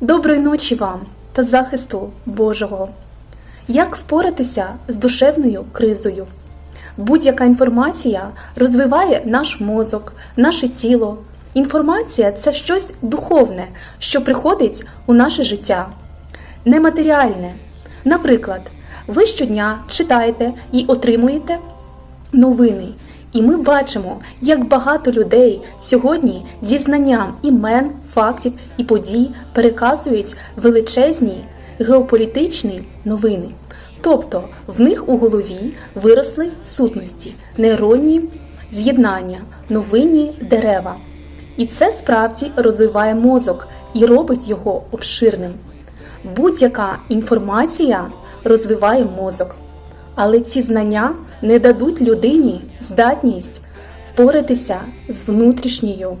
Доброї ночі вам та захисту Божого. Як впоратися з душевною кризою? Будь-яка інформація розвиває наш мозок, наше тіло. Інформація це щось духовне, що приходить у наше життя, нематеріальне. Наприклад, ви щодня читаєте і отримуєте новини. І ми бачимо, як багато людей сьогодні зі знанням імен, фактів і подій переказують величезні геополітичні новини. Тобто в них у голові виросли сутності, нейронні з'єднання, новинні дерева. І це справді розвиває мозок і робить його обширним. Будь-яка інформація розвиває мозок, але ці знання не дадуть людині здатність впоратися з внутрішньою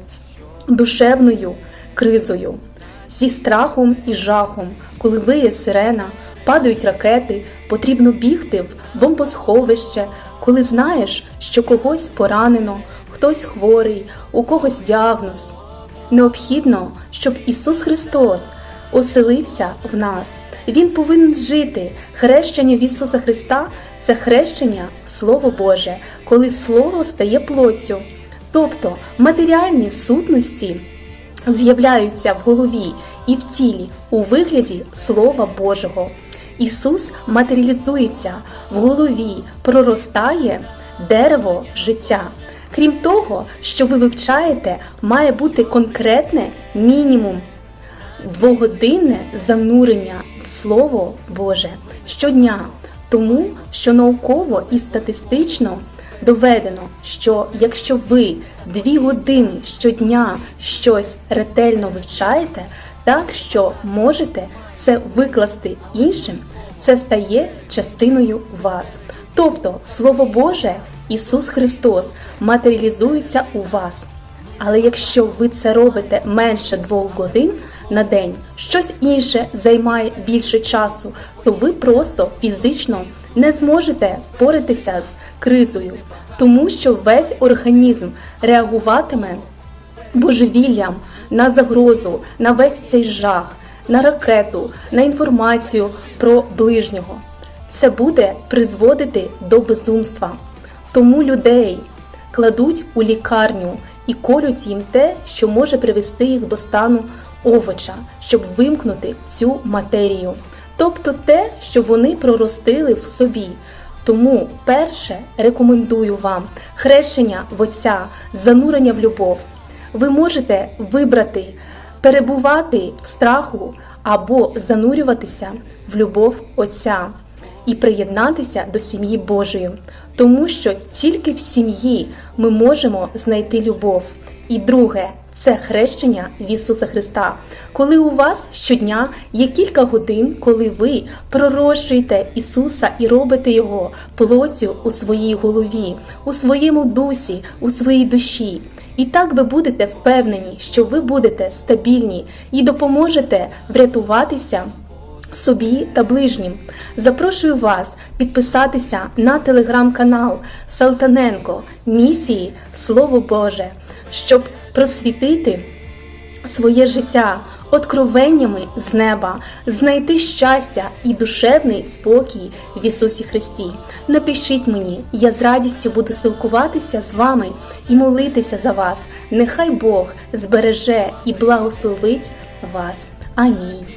душевною кризою, зі страхом і жахом, коли виє сирена, падають ракети, потрібно бігти в бомбосховище, коли знаєш, що когось поранено, хтось хворий, у когось діагноз. Необхідно, щоб Ісус Христос оселився в нас. Він повинен жити. Хрещення в Ісуса Христа це хрещення Слово Боже, коли Слово стає плоттю. Тобто матеріальні сутності з'являються в голові і в тілі у вигляді Слова Божого. Ісус матеріалізується в голові, проростає дерево життя. Крім того, що ви вивчаєте, має бути конкретне мінімум двогодинне занурення Слово Боже щодня, тому що науково і статистично доведено, що якщо ви дві години щодня щось ретельно вивчаєте, так що можете це викласти іншим, це стає частиною вас. Тобто Слово Боже, Ісус Христос матеріалізується у вас. Але якщо ви це робите менше двох годин на день, щось інше займає більше часу, то ви просто фізично не зможете впоратися з кризою, тому що весь організм реагуватиме божевіллям на загрозу, на весь цей жах, на ракету, на інформацію про ближнього. Це буде призводити до безумства. Тому людей кладуть у лікарню і колють їм те, що може привести їх до стану овоча, щоб вимкнути цю матерію, тобто те, що вони проростили в собі. Тому перше рекомендую вам хрещення в Отця, занурення в любов. Ви можете вибрати перебувати в страху або занурюватися в любов Отця і приєднатися до сім'ї Божої, тому що тільки в сім'ї ми можемо знайти любов. І друге це хрещення в Ісуса Христа. Коли у вас щодня є кілька годин, коли ви пророщуєте Ісуса і робите Його плоттю у своїй голові, у своєму дусі, у своїй душі. І так ви будете впевнені, що ви будете стабільні і допоможете врятуватися собі та ближнім. Запрошую вас підписатися на телеграм-канал Салтаненко Місії Слово Боже, щоб просвітити своє життя откровеннями з неба, знайти щастя і душевний спокій в Ісусі Христі. Напишіть мені, я з радістю буду спілкуватися з вами і молитися за вас. Нехай Бог збереже і благословить вас. Амінь.